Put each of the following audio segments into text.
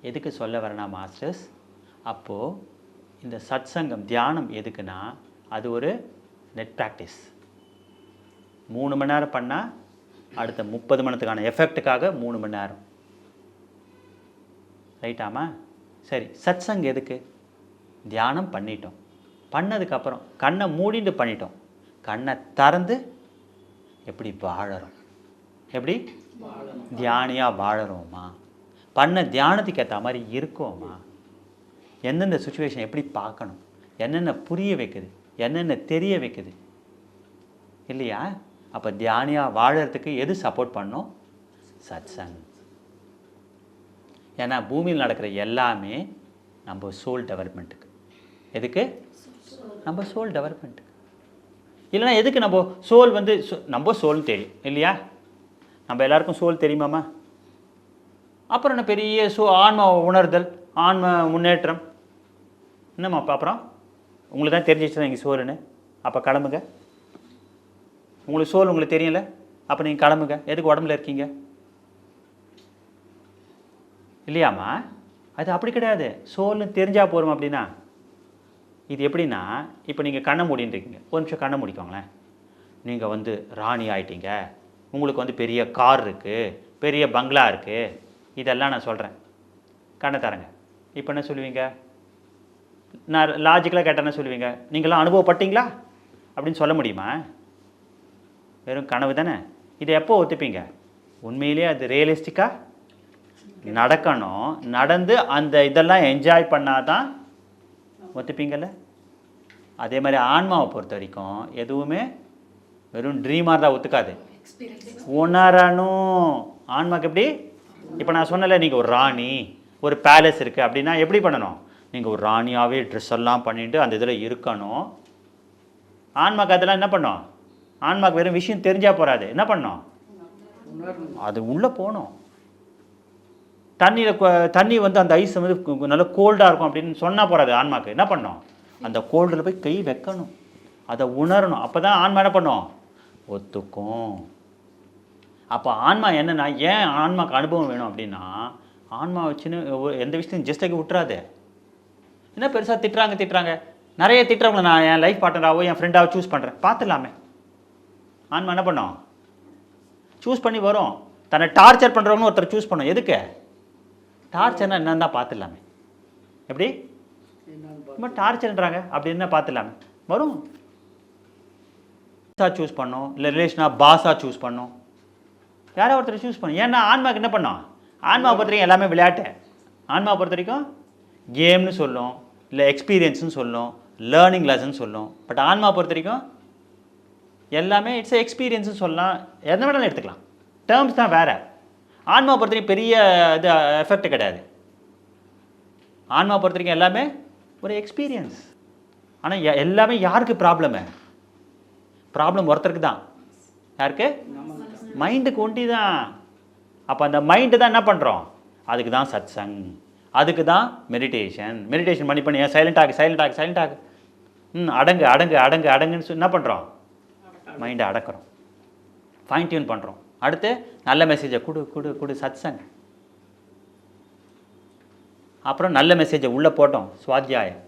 எதுக்கு சொல்ல வரேனா மாஸ்டர்ஸ் அப்போது இந்த சத்சங்கம் தியானம் எதுக்குன்னா அது ஒரு நெட் ப்ராக்டிஸ் மூணு மணி நேரம் பண்ணால் அடுத்த முப்பது மணி நேரத்துக்கான எஃபெக்ட்டுக்காக மூணு மணி நேரம். ரைட்டாமா சரி சத்சங்கம் எதுக்கு? தியானம் பண்ணிட்டோம். பண்ணதுக்கப்புறம் கண்ணை மூடிட்டு பண்ணிட்டோம். கண்ணை திறந்து எப்படி வாழறோம்? எப்படி? தியானியாக வாழறோமா? பண்ண தியானத்துக்கு ஏற்ற மாதிரி இருக்கோமா? எந்தெந்த சுச்சுவேஷன் எப்படி பார்க்கணும்? என்னென்ன புரிய வைக்குது? என்னென்ன தெரிய வைக்குது? இல்லையா? அப்போ தியானியாக வாழறதுக்கு எது சப்போர்ட் பண்ணும்? சத்சங். ஏன்னா பூமியில் நடக்கிற எல்லாமே நம்ம சோல் டெவலப்மெண்ட்டுக்கு எதுக்கு? நம்ம சோல் டெவலப்மெண்ட்டுக்கு இல்லைன்னா எதுக்கு நம்ம சோல் வந்து சோ- நம்ம சோல்னு தெரியும் இல்லையா? நம்ம எல்லாருக்கும் சோல் தெரியுமாம்மா? அப்புறம் என்ன பெரிய சோ ஆன்ம உணர்தல் ஆன்ம முன்னேற்றம். என்னம்மா அப்போ அப்புறம்? உங்களுக்கு தான் தெரிஞ்சிச்சு இங்கே சோலுன்னு. அப்போ கிளம்புங்க. உங்களுக்கு சோல் உங்களுக்கு தெரியல அப்போ நீங்கள் கிளம்புங்க. எதுக்கு உடம்புல இருக்கீங்க? இல்லையாம்மா? அது அப்படி கிடையாது. சோல்னு தெரிஞ்சால் போகிறோம் அப்படின்னா. இது எப்படின்னா இப்போ நீங்கள் கண்ணை மூடின்னு இருக்கீங்க. ஒரு நிமிஷம் கண்ணை மூடிக்கோங்களேன். நீங்கள் வந்து ராணி ஆயிட்டீங்க. உங்களுக்கு வந்து பெரிய கார் இருக்குது பெரிய பங்களா இருக்குது இதெல்லாம் நான் சொல்கிறேன் கண்ணை தரேங்க. இப்போ என்ன சொல்லுவீங்க? நான் லாஜிக்கலாக கேட்டேன் என்ன சொல்லுவீங்க. நீங்களாம் அனுபவப்பட்டீங்களா? அப்படின்னு சொல்ல முடியுமா? வெறும் கனவு தானே. இதை எப்போ ஒத்துப்பீங்க? உண்மையிலேயே அது ரியலிஸ்டிக்காக நடக்கணும். நடந்து அந்த இதெல்லாம் என்ஜாய் பண்ணால் தான் ஒத்துப்பீங்கள்ல அதே மாதிரி ஆன்மாவை பொறுத்த வரைக்கும் எதுவுமே வெறும் ட்ரீமாக தான் ஒத்துக்காது. உணரணும். ஆன்மாக்கு எப்படி? இப்போ நான் சொன்னல நீங்கள் ஒரு ராணி ஒரு பேலஸ் இருக்குது அப்படின்னா எப்படி பண்ணணும்? நீங்கள் ஒரு ராணியாகவே ட்ரெஸ் எல்லாம் பண்ணிட்டு அந்த இதில் இருக்கணும். ஆன்மாக்கு அதெல்லாம் என்ன பண்ணும்? ஆன்மாக்கு வெறும் விஷயம் தெரிஞ்சால் போகாது என்ன பண்ணும்? அது உள்ளே போகணும். தண்ணியில் தண்ணி வந்து அந்த ஐஸ் வந்து நல்லா கோல்டாக இருக்கும் அப்படின்னு சொன்னால் போகாது ஆன்மாக்கு. என்ன பண்ணும்? அந்த கோல்டில் போய் கை வைக்கணும். அதை உணரணும். அப்போ தான் ஆன்மா என்ன பண்ணும்? ஒத்துக்கும். அப்போ ஆன்மா என்னன்னா ஏன் ஆன்மாக்கு அனுபவம் வேணும் அப்படின்னா ஆன்மா வச்சுன்னு எந்த விஷயத்தையும் ஜஸ்டாக்கி விட்டுறாதே. என்ன பெருசாக திட்டுறாங்க திட்டுறாங்க. நிறைய திட்டுறவங்கள நான் என் லைஃப் பார்ட்னராகவோ என் ஃப்ரெண்டாவோ சூஸ் பண்ணுறேன் பார்த்துடலாமே. ஆன்மா என்ன பண்ணும்? சூஸ் பண்ணி வரும். தன்னை டார்ச்சர் பண்ணுறவங்க ஒருத்தர் சூஸ் பண்ணும். எதுக்கு? டார்ச்சர்னா என்னன்னு தான் பார்த்துடலாமே. எப்படி? ரொம்ப டார்ச்சர்ன்றாங்க அப்படி என்ன பார்த்துடலாமே? வரும். சூஸ் பண்ணோம். இல்லை ரிலேஷனாக பாஸாக சூஸ் பண்ணோம். யாரோ ஒருத்தர் சூஸ் பண்ணும். ஏன்னா ஆன்மாக்கு என்ன பண்ணோம்? ஆன்மா பொறுத்த வரைக்கும் எல்லாமே விளையாட்டு. ஆன்மா பொறுத்த வரைக்கும் கேம்னு சொல்லும். இல்லை எக்ஸ்பீரியன்ஸ்னு சொல்லும். லேர்னிங் லெசன் சொல்லும். பட் ஆன்மா பொறுத்த வரைக்கும் எல்லாமே இட்ஸ் எக்ஸ்பீரியன்ஸ்னு சொல்லலாம். எந்த வேணாலும் எடுத்துக்கலாம். டேர்ம்ஸ் தான் வேறு. ஆன்மா பொறுத்த வரைக்கும் பெரிய இது எஃபெக்ட் கிடையாது. ஆன்மா பொறுத்த வரைக்கும் எல்லாமே ஒரு எக்ஸ்பீரியன்ஸ் ஆனால் எல்லாமே யாருக்கு ப்ராப்ளமு ப்ராப்ளம் ஒருத்தருக்கு தான் யாருக்கு? மைண்டுக்கு ஒண்டி தான் அப்போ அந்த மைண்டு தான் என்ன பண்ணுறோம் அதுக்கு தான் சத்சங் அதுக்கு தான் மெடிடேஷன் மெடிடேஷன் பண்ணி பண்ணி சைலண்ட் ஆகு சைலண்ட் ஆகு சைலண்ட் ஆகு. ம் அடங்கு அடங்கு அடங்கு அடங்குன்னு சொல்லி என்ன பண்ணுறோம் மைண்டை அடக்கிறோம். ஃபைன் டியூன் பண்ணுறோம் அடுத்து நல்ல மெசேஜை கொடு கொடு கொடு சத்சங் அப்புறம் நல்ல மெசேஜை உள்ளே போட்டோம் சுவாத்தியாயம்.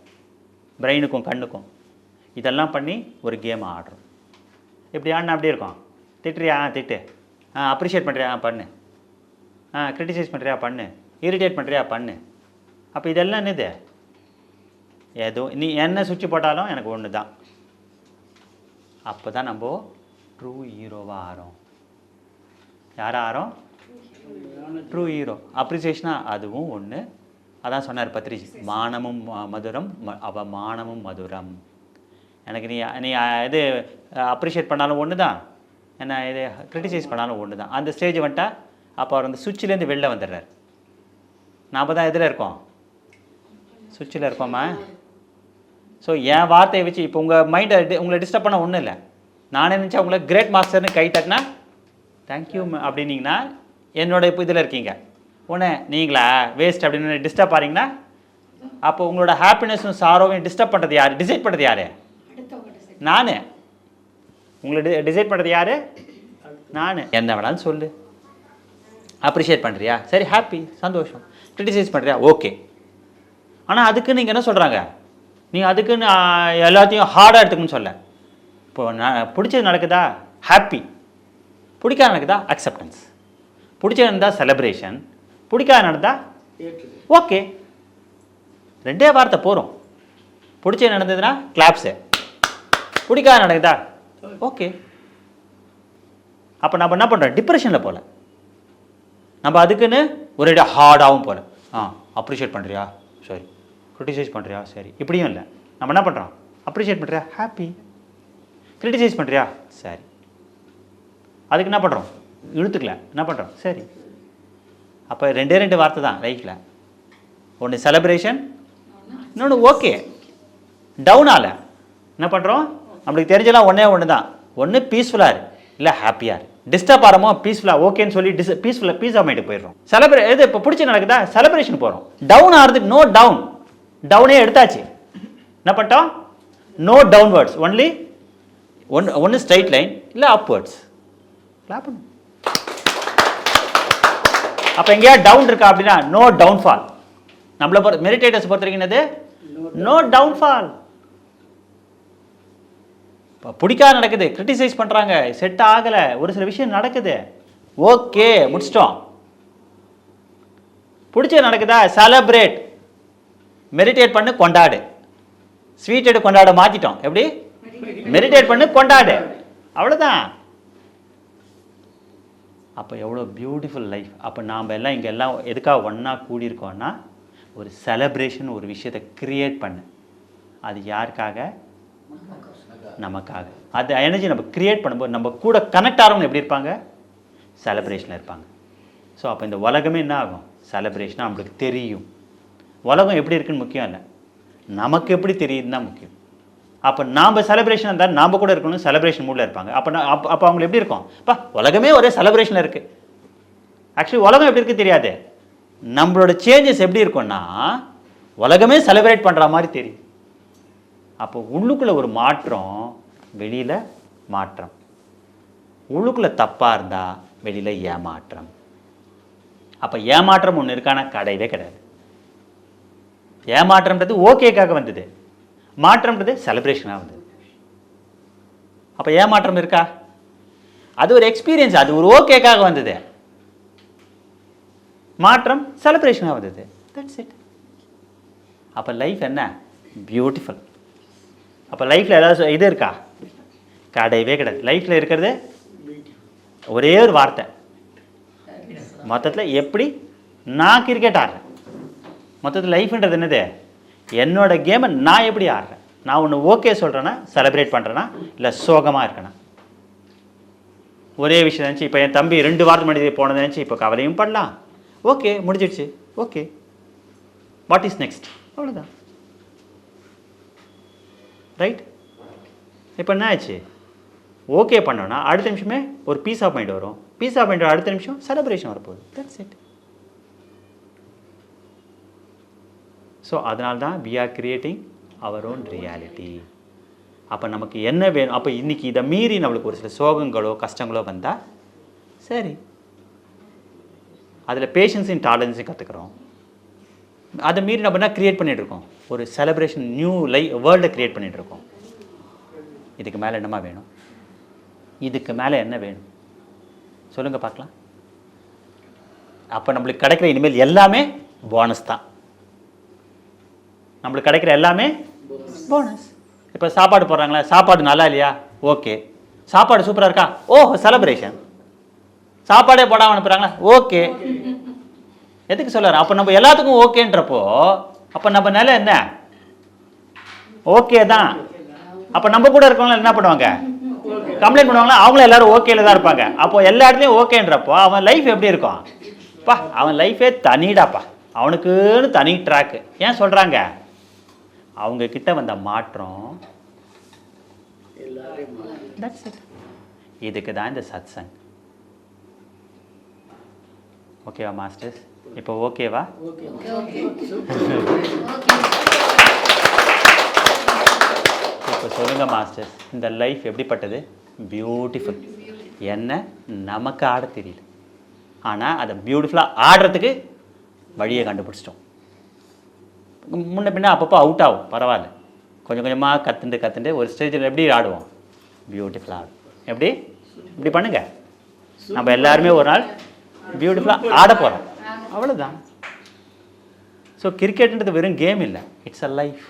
பிரெயினுக்கும் கண்ணுக்கும். இதெல்லாம் பண்ணி ஒரு கேம் ஆடுறோம். இப்படி ஆடினா அப்படியே இருக்கும். திட்டுறியா? ஆ திட்டு. ஆ அப்ரிஷியேட் பண்ணுறியா ஆ பண்ணு. ஆ க்ரிட்டிசைஸ் பண்ணுறியா பண்ணு. இரிட்டேட் பண்ணுறியா பண்ணு. அப்போ இதெல்லாம் என்னது? ஏதோ நீ என்ன சுவிட்ச் போட்டாலும் எனக்கு ஒன்று தான் அப்போ தான் நம்ம ட்ரூ ஹீரோவாக ஆறோம். யார் ஆறோம்? ட்ரூ ஹீரோ அப்ரிசியேஷனாக அதுவும் ஒன்று அதான் சொன்னார் பத்ரிஜி. மானமும் மதுரம் அவ மானமும் மதுரம். எனக்கு நீ நீ இது அப்ரிஷியேட் பண்ணாலும் ஒன்று தான் என்ன இது க்ரிட்டிசைஸ் பண்ணாலும் ஒன்று தான் அந்த ஸ்டேஜ் வந்துட்டா அப்போ அவர் அந்த சுவிட்சிலேருந்து வெளில வந்துடுறார். நாம் தான் எதில் இருக்கோம். சுவிட்சில் இருக்கோமா? ஸோ என் வார்த்தையை வச்சு இப்போ உங்கள் மைண்டை உங்களை டிஸ்டர்ப் பண்ண ஒன்றும் இல்லை. நானே நினச்சா உங்களை கிரேட் மாஸ்டர்னு கை தட்டினா தேங்க்யூ அப்படின்னீங்கன்னா என்னோட இப்போ இதில் இருக்கீங்க. உடனே நீங்களா? வேஸ்ட் அப்படின்னு டிஸ்டர்ப் ஆறீங்கன்னா அப்போ உங்களோட ஹாப்பினஸும் சாரோவையும் டிஸ்டர்ப் பண்ணுறது யார்? டிசைட் பண்ணுறது யார்? நான். உங்களை டி டிசைட் பண்ணுறது யார்? நான். என்ன வேணாலும் சொல்லு. அப்ரிஷியேட் பண்ணுறியா சரி ஹாப்பி சந்தோஷம். கிரிட்டிசைஸ் பண்ணுறியா ஓகே ஆனால் அதுக்கு நீங்கள் என்ன சொல்கிறாங்க நீங்கள் அதுக்குன்னு எல்லாத்தையும் ஹார்டாக எடுத்துக்கணும்னு சொல்ல. இப்போ நான் பிடிச்சது நடக்குதா? ஹாப்பி பிடிக்காத நடக்குதா? அக்செப்டன்ஸ் பிடிச்சது நடந்தால் செலிப்ரேஷன் பிடிக்காத நடந்தால் ஓகே ரெண்டே வார்த்தை போகிறோம் பிடிச்சது நடந்ததுன்னா கிளாப்ஸு பிடிக்காத நடக்குதா? ஓகே அப்போ நம்ம என்ன பண்ணுறோம் டிப்ரெஷனில் போகல நம்ம அதுக்குன்னு ஒரே ஹார்டாகவும் போகல ஆ அப்ரிஷியேட் பண்ணுறியா சரி. க்ரிட்டிசைஸ் பண்ணுறியா சரி. இப்படியும் இல்லை. நம்ம என்ன பண்ணுறோம் அப்ரிஷியேட் பண்ணுறியா ஹாப்பி க்ரிட்டிசைஸ் பண்ணுறியா சரி. அதுக்கு என்ன பண்ணுறோம் இழுத்துக்கல. என்ன பண்ணுறோம் சரி. அப்போ ரெண்டே ரெண்டு வார்த்தை தான் லைஃப்பில் ஒன்று செலப்ரேஷன் இன்னொன்று ஓகே டவுனால் என்ன பண்ணுறோம் நம்மளுக்கு தெரிஞ்சலாம் ஒன்றே ஒன்று தான் ஒன்று பீஸ்ஃபுல்லாக இரு. இல்லை ஹாப்பியாக இரு. டிஸ்டர்ப் ஆகிறமோ பீஸ்ஃபுல்லாக ஓகேன்னு சொல்லி டிஸ் பீஸ்ஃபுல்லாக பீஸ் மைண்டு போயிடுறோம். செலிப்ரே இது இப்போ பிடிச்சி நடக்குதா? செலிப்ரேஷன் போகிறோம் டவுன் ஆகிறதுக்கு நோ டவுன் டவுனே எடுத்தாச்சு. என்ன பண்ணிட்டோம்? நோ டவுன்வர்ட்ஸ் ஒன்லி ஒன்று ஒன்று ஸ்ட்ரைட் லைன் இல்லை அப்வர்ட்ஸ் கிளாப் அப்போ எங்கேயா டவுன் இருக்கா அப்படின்னா நோ டவுன்ஃபால் நம்மளை பொறுத்த மெடிடேட்டர்ஸ் பொறுத்த வரைக்கும் என்னது? நோ டவுன்ஃபால் இப்போ பிடிக்காத நடக்குது. கிரிட்டிசைஸ் பண்ணுறாங்க செட் ஆகலை. ஒரு சில விஷயம் நடக்குது. ஓகே முடிச்சிட்டோம். பிடிச்சது நடக்குதா? செலப்ரேட் மெடிடேட் பண்ணு கொண்டாடு. ஸ்வீட் கொண்டாட மாற்றிட்டோம் எப்படி? மெடிடேட் பண்ணு கொண்டாடு. அவ்வளோதான் அப்போ எவ்வளோ பியூட்டிஃபுல் லைஃப் அப்போ நாம் எல்லாம் இங்கே எல்லாம் எதுக்காக ஒன்றா கூடியிருக்கோன்னா ஒரு செலப்ரேஷன் ஒரு விஷயத்தை க்ரியேட் பண்ணு. அது யாருக்காக? நமக்காக. அந்த எனர்ஜி நம்ம கிரியேட் பண்ணும்போது நம்ம கூட கனெக்ட் ஆகிறவங்க எப்படி இருப்பாங்க? செலப்ரேஷனில் இருப்பாங்க. ஸோ அப்போ இந்த உலகமே என்ன ஆகும்? செலப்ரேஷனாக நம்மளுக்கு தெரியும். உலகம் எப்படி இருக்குன்னு முக்கியம் இல்லை. நமக்கு எப்படி தெரியுதுன்னு தான் முக்கியம். அப்போ நாம் செலிப்ரேஷன் இருந்தால் நாம் கூட இருக்கணும் செலிப்ரேஷன் மூடில் இருப்பாங்க. அப்போ நான் அப்போ அப்போ அவங்களை எப்படி இருக்கும்? அப்பா உலகமே ஒரே செலிப்ரேஷனில் இருக்குது ஆக்சுவலி உலகம் எப்படி இருக்குது தெரியாது? நம்மளோட சேஞ்சஸ் எப்படி இருக்கும்னா உலகமே செலிப்ரேட் பண்ணுற மாதிரி தெரியும். அப்போ உள்ளுக்குள்ளே ஒரு மாற்றம் வெளியில் மாற்றம். உள்ளுக்குள்ளே தப்பாக இருந்தால் வெளியில் ஏமாற்றம். அப்போ ஏமாற்றம் ஒன்று இருக்கான? கிடையவே கிடையாது. ஏமாற்றம்ன்றது ஓகேக்காக வந்தது. மாற்றம்ன்றது செலிப்ரேஷனாக வந்தது. அப்போ ஏமாற்றம் இருக்கா? அது ஒரு எக்ஸ்பீரியன்ஸ் அது ஒரு ஓகேக்காக வந்தது. மாற்றம் செலிப்ரேஷனாக வந்தது. தட்ஸ் இட் அப்போ லைஃப் என்ன? பியூட்டிஃபுல் அப்போ லைஃப்பில் ஏதாவது இது இருக்கா? கிடையவே கிடையாது. லைஃப்பில் இருக்கிறது ஒரே ஒரு வார்த்தை. மொத்தத்தில் எப்படி? நான் கிரிக்கெட் ஆடுறேன். மொத்தத்தில் லைஃப்ன்றது என்னது? என்னோட கேமை நான் எப்படி ஆடுறேன்? நான் ஒன்று ஓகே சொல்கிறேன்னா செலிப்ரேட் பண்ணுறேன்னா இல்லை சோகமாக இருக்கேனா? ஒரே விஷயம் நினச்சி இப்போ என் தம்பி ரெண்டு வாரத்து மனித போனது நினச்சி இப்போ கவலையும் பண்ணலாம் ஓகே முடிஞ்சிடுச்சு. ஓகே வாட் இஸ் நெக்ஸ்ட் அவ்வளோதான் ரைட் இப்போ என்ன ஆச்சு ஓகே பண்ணோன்னா அடுத்த நிமிஷமே ஒரு பீஸ் ஆஃப் மைண்ட் வரும். பீஸ் ஆஃப் மைண்ட் அடுத்த நிமிஷம் செலப்ரேஷன் வரப்போகுது. தட்ஸ் இட் ஸோ அதனால தான் we are creating our own reality அப்போ நமக்கு என்ன வேணும்? அப்போ இன்றைக்கி இதை மீறி நம்மளுக்கு ஒரு சில சோகங்களோ கஷ்டங்களோ வந்தால் சரி. அதில் பேஷன்ஸையும் டாலன்ஸையும் கற்றுக்குறோம் அதை மீறி நம்ம என்ன க்ரியேட் பண்ணிகிட்ருக்கோம் ஒரு செலப்ரேஷன் நியூ லை வேர்ல்டை க்ரியேட் பண்ணிகிட்ருக்கோம் இதுக்கு மேலே என்னமா வேணும்? இதுக்கு மேலே என்ன வேணும்? சொல்லுங்கள் பார்க்கலாம். அப்போ நம்மளுக்கு கிடைக்கிற இனிமேல் எல்லாமே போனஸ் தான். நம்மளுக்கு கிடைக்கிற எல்லாமே போனஸ் இப்போ சாப்பாடு போடுறாங்களா சாப்பாடு நல்லா இல்லையா? ஓகே சாப்பாடு சூப்பராக இருக்கா? ஓ செலப்ரேஷன் சாப்பாடே போடாமல் அனுப்புகிறாங்களா ஓகே எதுக்கு சொல்கிறார் அப்போ நம்ம எல்லாத்துக்கும் ஓகேன்றப்போ அப்போ நம்ம நிலை என்ன? ஓகே தான். அப்போ நம்ம கூட இருக்கவங்க என்ன பண்ணுவாங்க? கம்ப்ளைண்ட் பண்ணுவாங்களா? அவங்களும் எல்லாரும் ஓகேல தான் இருப்பாங்க. அப்போ எல்லா இடத்துலையும் ஓகேன்றப்போ அவன் லைஃப் எப்படி இருக்கும்? பா அவன் லைஃபே தனிடாப்பா. அவனுக்குன்னு தனி ட்ராக்கு ஏன் சொல்கிறாங்க அவங்க கிட்ட வந்த மாற்றம். That's it. இதுக்கு தான் இந்த சத்சங். ஓகேவா மாஸ்டர்ஸ்? இப்போ ஓகேவா? இப்போ சொல்லுங்கள் மாஸ்டர்ஸ். இந்த லைஃப் எப்படிப்பட்டது? பியூட்டிஃபுல் என்ன? நமக்கு ஆட தெரியல. ஆனால் அதை பியூட்டிஃபுல்லாக ஆடுறதுக்கு வழியை கண்டுபிடிச்சிட்டோம். முன்ன பின்ன அப்பப்போ அவுட் ஆகும். பரவாயில்ல. கொஞ்சம் கொஞ்சமாக கற்றுண்டு கற்றுண்டு ஒரு ஸ்டேஜில் எப்படி ஆடுவோம்? பியூட்டிஃபுல்லாக ஆடும். எப்படி? இப்படி பண்ணுங்க. நம்ம எல்லாருமே ஒரு நாள் பியூட்டிஃபுல்லாக ஆட போகிறோம் அவ்வளோதான் ஸோ கிரிக்கெட்ன்றது வெறும் கேம் இல்லை. இட்ஸ் அ லைஃப்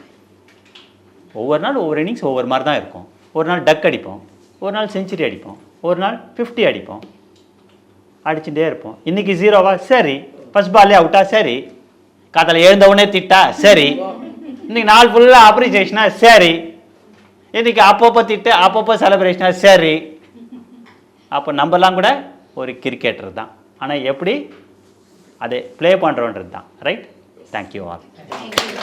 ஒவ்வொரு நாள் ஒவ்வொரு இன்னிங்ஸ் ஒவ்வொரு மாதிரி தான் இருக்கும். ஒரு நாள் டக் அடிப்போம். ஒரு நாள் செஞ்சுரி அடிப்போம். ஒரு நாள் ஃபிஃப்டி அடிப்போம். அடிச்சுட்டே இருப்போம். இன்னைக்கு ஜீரோவா சரி. ஃபஸ்ட் பால்லே அவுட்டா சரி. காத்தால எழுந்த உடனே திட்டா? சரி. இன்னைக்கு நாள் ஃபுல்லாக அப்ரிசியேஷனா சரி. இன்றைக்கி அப்பப்போ திட்டு அப்பப்போ செலிப்ரேஷனா சரி. அப்போ நம்மலாம் கூட ஒரு கிரிக்கெட்டர் தான். ஆனால் எப்படி? அதை ப்ளே பண்ணுறோன்றது தான் ரைட் தேங்க்யூ ஆல் Thank.